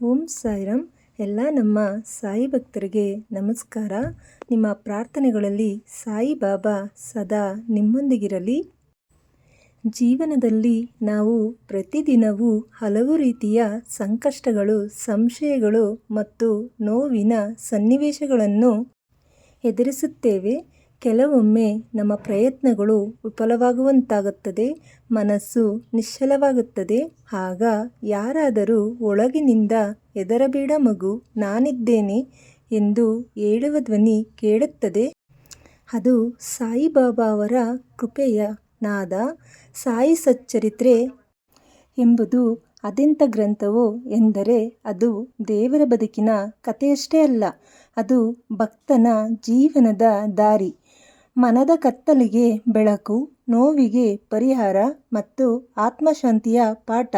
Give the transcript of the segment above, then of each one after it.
ಓಂ ಸಾಯಿರಾಮ್. ಎಲ್ಲ ನಮ್ಮ ಸಾಯಿ ಭಕ್ತರಿಗೆ ನಮಸ್ಕಾರ. ನಿಮ್ಮ ಪ್ರಾರ್ಥನೆಗಳಲ್ಲಿ ಸಾಯಿಬಾಬಾ ಸದಾ ನಿಮ್ಮೊಂದಿಗಿರಲಿ. ಜೀವನದಲ್ಲಿ ನಾವು ಪ್ರತಿದಿನವೂ ಹಲವು ರೀತಿಯ ಸಂಕಷ್ಟಗಳು, ಸಂಶಯಗಳು ಮತ್ತು ನೋವಿನ ಸನ್ನಿವೇಶಗಳನ್ನು ಎದುರಿಸುತ್ತೇವೆ. ಕೆಲವೊಮ್ಮೆ ನಮ್ಮ ಪ್ರಯತ್ನಗಳು ವಿಫಲವಾಗುವಂತಾಗುತ್ತದೆ, ಮನಸ್ಸು ನಿಶ್ಚಲವಾಗುತ್ತದೆ. ಆಗ ಯಾರಾದರೂ ಒಳಗಿನಿಂದ ಹೆದರಬೇಡ ಮಗು, ನಾನಿದ್ದೇನೆ ಎಂದು ಹೇಳುವ ಧ್ವನಿ ಕೇಳುತ್ತದೆ. ಅದು ಸಾಯಿಬಾಬಾ ಅವರ ಕೃಪೆಯ ನಾದ. ಸಾಯಿ ಸಚ್ಚರಿತ್ರೆ ಎಂಬುದು ಅದೆಂಥ ಗ್ರಂಥವೋ ಎಂದರೆ ಅದು ದೇವರ ಬದುಕಿನ ಕಥೆಯಷ್ಟೇ ಅಲ್ಲ, ಅದು ಭಕ್ತನ ಜೀವನದ ದಾರಿ. ಮನದ ಕತ್ತಲಿಗೆ ಬೆಳಕು, ನೋವಿಗೆ ಪರಿಹಾರ ಮತ್ತು ಆತ್ಮಶಾಂತಿಯ ಪಾಠ.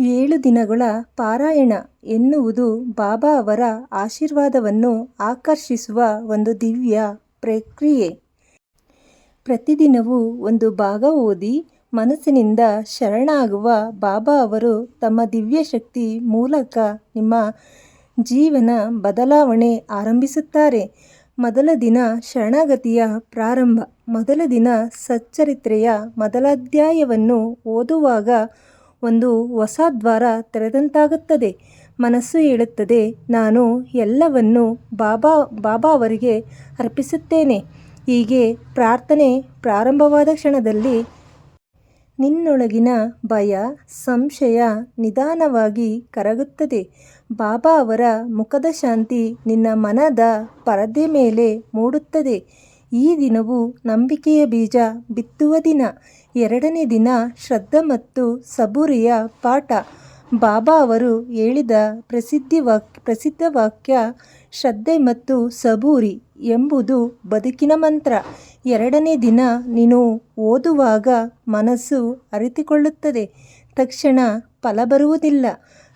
ಏಳು ದಿನಗಳ ಪಾರಾಯಣ ಎನ್ನುವುದು ಬಾಬಾ ಅವರ ಆಶೀರ್ವಾದವನ್ನು ಆಕರ್ಷಿಸುವ ಒಂದು ದಿವ್ಯ ಪ್ರಕ್ರಿಯೆ. ಪ್ರತಿದಿನವೂ ಒಂದು ಭಾಗ ಓದಿ ಮನಸ್ಸಿನಿಂದ ಶರಣಾಗುವ ಬಾಬಾ ಅವರು ತಮ್ಮ ದಿವ್ಯ ಶಕ್ತಿ ಮೂಲಕ ನಿಮ್ಮ ಜೀವನ ಬದಲಾವಣೆ ಆರಂಭಿಸುತ್ತಾರೆ. ಮೊದಲ ದಿನ ಶರಣಾಗತಿಯ ಪ್ರಾರಂಭ. ಮೊದಲ ದಿನ ಸಚ್ಚರಿತ್ರೆಯ ಮೊದಲಾಧ್ಯಾಯವನ್ನು ಓದುವಾಗ ಒಂದು ಹೊಸ ದ್ವಾರ ತೆರೆದಂತಾಗುತ್ತದೆ. ಮನಸ್ಸು ಹೇಳುತ್ತದೆ, ನಾನು ಎಲ್ಲವನ್ನು ಬಾಬಾ ಬಾಬಾ ಅವರಿಗೆ ಅರ್ಪಿಸುತ್ತೇನೆ. ಹೀಗೆ ಪ್ರಾರ್ಥನೆ ಪ್ರಾರಂಭವಾದ ಕ್ಷಣದಲ್ಲಿ ನಿನ್ನೊಳಗಿನ ಭಯ, ಸಂಶಯ ನಿಧಾನವಾಗಿ ಕರಗುತ್ತದೆ. ಬಾಬಾ ಅವರ ಮುಖದ ಶಾಂತಿ ನಿನ್ನ ಮನದ ಪರದೆ ಮೇಲೆ ಮೂಡುತ್ತದೆ. ಈ ದಿನವು ನಂಬಿಕೆಯ ಬೀಜ ಬಿತ್ತುವ ದಿನ. ಎರಡನೇ ದಿನ ಶ್ರದ್ಧ ಮತ್ತು ಸಬೂರಿಯ ಪಾಠ. ಬಾಬಾ ಅವರು ಹೇಳಿದ ಪ್ರಸಿದ್ಧಿ ವಾಕ್, ಪ್ರಸಿದ್ಧ ವಾಕ್ಯ ಶ್ರದ್ಧೆ ಮತ್ತು ಸಬೂರಿ ಎಂಬುದು ಬದುಕಿನ ಮಂತ್ರ. ಎರಡನೇ ದಿನ ನೀನು ಓದುವಾಗ ಮನಸ್ಸು ಅರಿತುಕೊಳ್ಳುತ್ತದೆ. ತಕ್ಷಣ ಫಲ ಬರುವುದಿಲ್ಲ.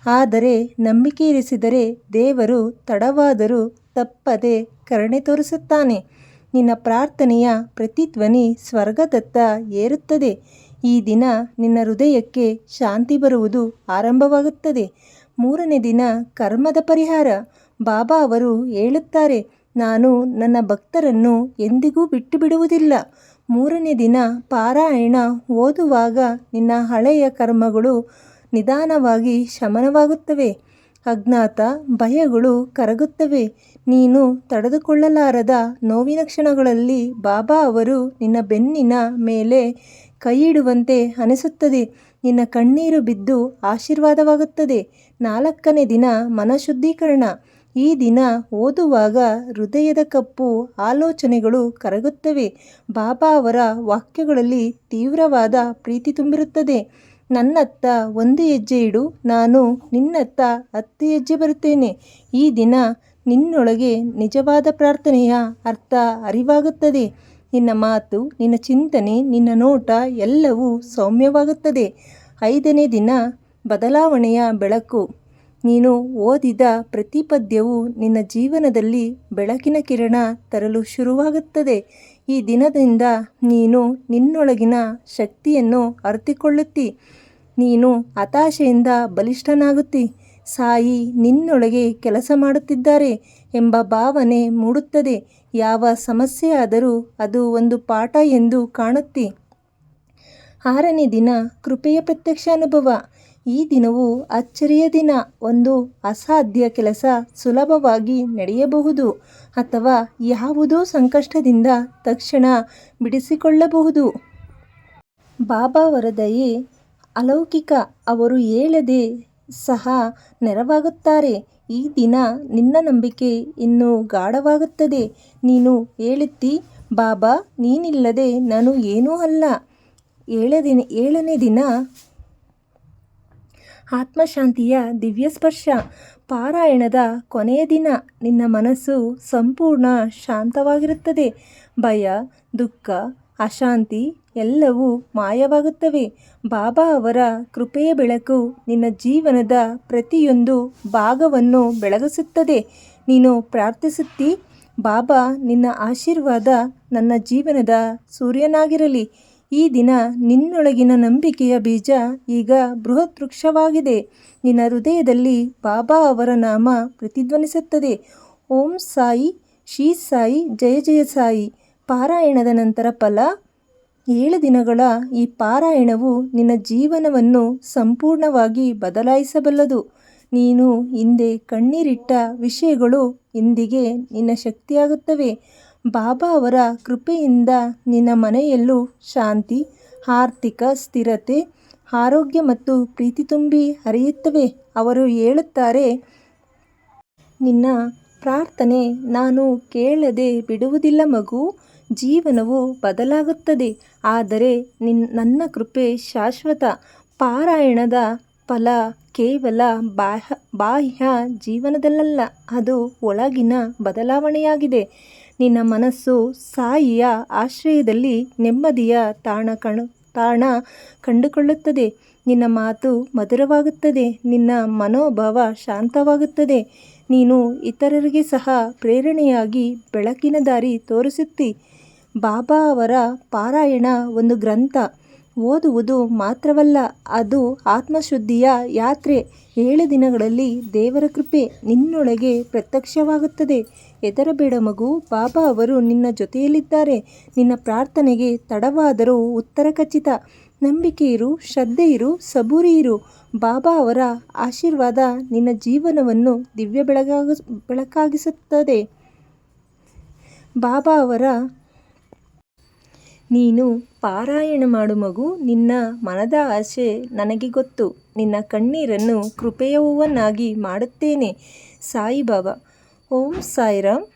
ಆದರೆ ನಂಬಿಕೆ ಇರಿಸಿದರೆ ದೇವರು ತಡವಾದರೂ ತಪ್ಪದೆ ಕರುಣೆ ತೋರಿಸುತ್ತಾನೆ. ನಿನ್ನ ಪ್ರಾರ್ಥನೆಯ ಪ್ರತಿಧ್ವನಿ ಸ್ವರ್ಗದತ್ತ ಏರುತ್ತದೆ. ಈ ದಿನ ನಿನ್ನ ಹೃದಯಕ್ಕೆ ಶಾಂತಿ ಬರುವುದು ಆರಂಭವಾಗುತ್ತದೆ. ಮೂರನೇ ದಿನ ಕರ್ಮದ ಪರಿಹಾರ. ಬಾಬಾ ಅವರು ಹೇಳುತ್ತಾರೆ, ನಾನು ನನ್ನ ಭಕ್ತರನ್ನು ಎಂದಿಗೂ ಬಿಟ್ಟು ಬಿಡುವುದಿಲ್ಲ ಮೂರನೇ ದಿನ ಪಾರಾಯಣ ಓದುವಾಗ ನಿನ್ನ ಹಳೆಯ ಕರ್ಮಗಳು ನಿಧಾನವಾಗಿ ಶಮನವಾಗುತ್ತವೆ. ಅಜ್ಞಾತ ಭಯಗಳು ಕರಗುತ್ತವೆ. ನೀನು ತಡೆದುಕೊಳ್ಳಲಾರದ ನೋವಿನ ಕ್ಷಣಗಳಲ್ಲಿ ಬಾಬಾ ಅವರು ನಿನ್ನ ಬೆನ್ನಿನ ಮೇಲೆ ಕೈಯಿಡುವಂತೆ ಅನಿಸುತ್ತದೆ. ನಿನ್ನ ಕಣ್ಣೀರು ಬಿದ್ದು ಆಶೀರ್ವಾದವಾಗುತ್ತದೆ. ನಾಲ್ಕನೇ ದಿನ ಮನಶುದ್ಧೀಕರಣ. ಈ ದಿನ ಓದುವಾಗ ಹೃದಯದ ಕಪ್ಪು ಆಲೋಚನೆಗಳು ಕರಗುತ್ತವೆ. ಬಾಬಾ ಅವರ ವಾಕ್ಯಗಳಲ್ಲಿ ತೀವ್ರವಾದ ಪ್ರೀತಿ ತುಂಬಿರುತ್ತದೆ. ನನ್ನತ್ತ ಒಂದು ಹೆಜ್ಜೆ ಇಡು, ನಾನು ನಿನ್ನತ್ತ ಹತ್ತು ಹೆಜ್ಜೆ ಬರುತ್ತೇನೆ. ಈ ದಿನ ನಿನ್ನೊಳಗೆ ನಿಜವಾದ ಪ್ರಾರ್ಥನೆಯ ಅರ್ಥ ಅರಿವಾಗುತ್ತದೆ. ನಿನ್ನ ಮಾತು, ನಿನ್ನ ಚಿಂತನೆ, ನಿನ್ನ ನೋಟ ಎಲ್ಲವೂ ಸೌಮ್ಯವಾಗುತ್ತದೆ. ಐದನೇ ದಿನ ಬದಲಾವಣೆಯ ಬೆಳಕು. ನೀನು ಓದಿದ ಪ್ರತಿ ಪದ್ಯವು ನಿನ್ನ ಜೀವನದಲ್ಲಿ ಬೆಳಕಿನ ಕಿರಣ ತರಲು ಶುರುವಾಗುತ್ತದೆ. ಈ ದಿನದಿಂದ ನೀನು ನಿನ್ನೊಳಗಿನ ಶಕ್ತಿಯನ್ನು ಅರ್ತಿಕೊಳ್ಳುತ್ತಿ. ನೀನು ಹತಾಶೆಯಿಂದ ಬಲಿಷ್ಠನಾಗುತ್ತಿ. ಸಾಯಿ ನಿನ್ನೊಳಗೆ ಕೆಲಸ ಮಾಡುತ್ತಿದ್ದಾರೆ ಎಂಬ ಭಾವನೆ ಮೂಡುತ್ತದೆ. ಯಾವ ಸಮಸ್ಯೆ ಆದರೂ ಅದು ಒಂದು ಪಾಠ ಎಂದು ಕಾಣುತ್ತಿ. ಆರನೇ ದಿನ ಕೃಪೆಯ ಪ್ರತ್ಯಕ್ಷ ಅನುಭವ ಈ ದಿನವು ಅಚ್ಚರಿಯ ದಿನ. ಒಂದು ಅಸಾಧ್ಯ ಕೆಲಸ ಸುಲಭವಾಗಿ ನಡೆಯಬಹುದು ಅಥವಾ ಯಾವುದೋ ಸಂಕಷ್ಟದಿಂದ ತಕ್ಷಣ ಬಿಡಿಸಿಕೊಳ್ಳಬಹುದು. ಬಾಬಾ ವರದಯೆ, ಅಲೌಕಿಕ, ಅವರು ಹೇಳದೆ ಸಹ ನೆರವಾಗುತ್ತಾರೆ. ಈ ದಿನ ನಿನ್ನ ನಂಬಿಕೆ ಇನ್ನೂ ಗಾಢವಾಗುತ್ತದೆ. ನೀನು ಹೇಳುತ್ತಿ ಬಾಬಾ, ನೀನಿಲ್ಲದೆ ನಾನು ಏನೂ ಅಲ್ಲ. ಏಳನೇ ಏಳನೇ ದಿನ ಆತ್ಮಶಾಂತಿಯ ದಿವ್ಯ ಸ್ಪರ್ಶ ಪಾರಾಯಣದ ಕೊನೆಯ ದಿನ ನಿನ್ನ ಮನಸ್ಸು ಸಂಪೂರ್ಣ ಶಾಂತವಾಗಿರುತ್ತದೆ. ಭಯ, ದುಃಖ, ಅಶಾಂತಿ ಎಲ್ಲವೂ ಮಾಯವಾಗುತ್ತವೆ. ಬಾಬಾ ಅವರ ಕೃಪೆಯ ಬೆಳಕು ನಿನ್ನ ಜೀವನದ ಪ್ರತಿಯೊಂದು ಭಾಗವನ್ನು ಬೆಳಗಿಸುತ್ತದೆ. ನೀನು ಪ್ರಾರ್ಥಿಸುತ್ತಿ, ಬಾಬಾ ನಿನ್ನ ಆಶೀರ್ವಾದ ನನ್ನ ಜೀವನದ ಸೂರ್ಯನಾಗಿರಲಿ. ಈ ದಿನ ನಿನ್ನೊಳಗಿನ ನಂಬಿಕೆಯ ಬೀಜ ಈಗ ಬೃಹತ್ ವೃಕ್ಷವಾಗಿದೆ ನಿನ್ನ ಹೃದಯದಲ್ಲಿ ಬಾಬಾ ಅವರ ನಾಮ ಪ್ರತಿಧ್ವನಿಸುತ್ತದೆ. ಓಂ ಸಾಯಿ, ಶ್ರೀ ಸಾಯಿ, ಜಯ ಜಯ ಸಾಯಿ. ಪಾರಾಯಣದ ನಂತರ ಫಲ. ಏಳು ದಿನಗಳ ಈ ಪಾರಾಯಣವು ನಿನ್ನ ಜೀವನವನ್ನು ಸಂಪೂರ್ಣವಾಗಿ ಬದಲಾಯಿಸಬಲ್ಲದು. ನೀನು ಹಿಂದೆ ಕಣ್ಣೀರಿಟ್ಟ ವಿಷಯಗಳು ಇಂದಿಗೆ ನಿನ್ನ ಶಕ್ತಿಯಾಗುತ್ತವೆ. ಬಾಬಾ ಅವರ ಕೃಪೆಯಿಂದ ನಿನ್ನ ಮನೆಯಲ್ಲೂ ಶಾಂತಿ, ಆರ್ಥಿಕ ಸ್ಥಿರತೆ, ಆರೋಗ್ಯ ಮತ್ತು ಪ್ರೀತಿ ತುಂಬಿ ಹರಿಯುತ್ತವೆ. ಅವರು ಹೇಳುತ್ತಾರೆ, ನಿನ್ನ ಪ್ರಾರ್ಥನೆ ನಾನು ಕೇಳದೆ ಬಿಡುವುದಿಲ್ಲ ಮಗು, ಜೀವನವು ಬದಲಾಗುತ್ತದೆ, ಆದರೆ ನಿನ್, ನನ್ನ ಕೃಪೆ ಶಾಶ್ವತ. ಪಾರಾಯಣದ ಫಲ ಕೇವಲ ಬಾಹ್ಯ ಬಾಹ್ಯ ಜೀವನದಲ್ಲಲ್ಲ, ಅದು ಒಳಗಿನ ಬದಲಾವಣೆಯಾಗಿದೆ. ನಿನ್ನ ಮನಸ್ಸು ಸಾಯಿಯ ಆಶ್ರಯದಲ್ಲಿ ನೆಮ್ಮದಿಯ ತಾಣ ಕಣ, ತಾಣ ಕಂಡುಕೊಳ್ಳುತ್ತದೆ. ನಿನ್ನ ಮಾತು ಮಧುರವಾಗುತ್ತದೆ. ನಿನ್ನ ಮನೋಭಾವ ಶಾಂತವಾಗುತ್ತದೆ. ನೀನು ಇತರರಿಗೆ ಸಹ ಪ್ರೇರಣೆಯಾಗಿ ಬೆಳಕಿನ ದಾರಿ ತೋರಿಸುತ್ತಿ. ಬಾಬಾ ಅವರ ಪಾರಾಯಣ ಒಂದು ಗ್ರಂಥ. ಓದುವುದು ಮಾತ್ರವಲ್ಲ, ಅದು ಆತ್ಮಶುದ್ಧಿಯ ಯಾತ್ರೆ. ಏಳು ದಿನಗಳಲ್ಲಿ ದೇವರ ಕೃಪೆ ನಿನ್ನೊಳಗೆ ಪ್ರತ್ಯಕ್ಷವಾಗುತ್ತದೆ. ಹೆದರಬೇಡ ಮಗು ಬಾಬಾ ಅವರು ನಿನ್ನ ಜೊತೆಯಲ್ಲಿದ್ದಾರೆ. ನಿನ್ನ ಪ್ರಾರ್ಥನೆಗೆ ತಡವಾದರೂ ಉತ್ತರ ಖಚಿತ. ನಂಬಿಕೆ ಇರು, ಶ್ರದ್ಧೆ ಇರು, ಸಬೂರಿ ಇರು. ಬಾಬಾ ಅವರ ಆಶೀರ್ವಾದ ನಿನ್ನ ಜೀವನವನ್ನು ದಿವ್ಯ ಬೆಳಗಾಗ, ಬೆಳಕಾಗಿಸುತ್ತದೆ. ಬಾಬಾ ಅವರ ನೀನು ಪಾರಾಯಣ ಮಾಡು ಮಗು, ನಿನ್ನ ಮನದ ಆಸೆ ನನಗೆ ಗೊತ್ತು. ನಿನ್ನ ಕಣ್ಣೀರನ್ನು ಕೃಪೆಯವನ್ನಾಗಿ ಮಾಡುತ್ತೇನೆ. ಸಾಯಿಬಾಬಾ, ಓಂ ಸಾಯಿರಾಮ್.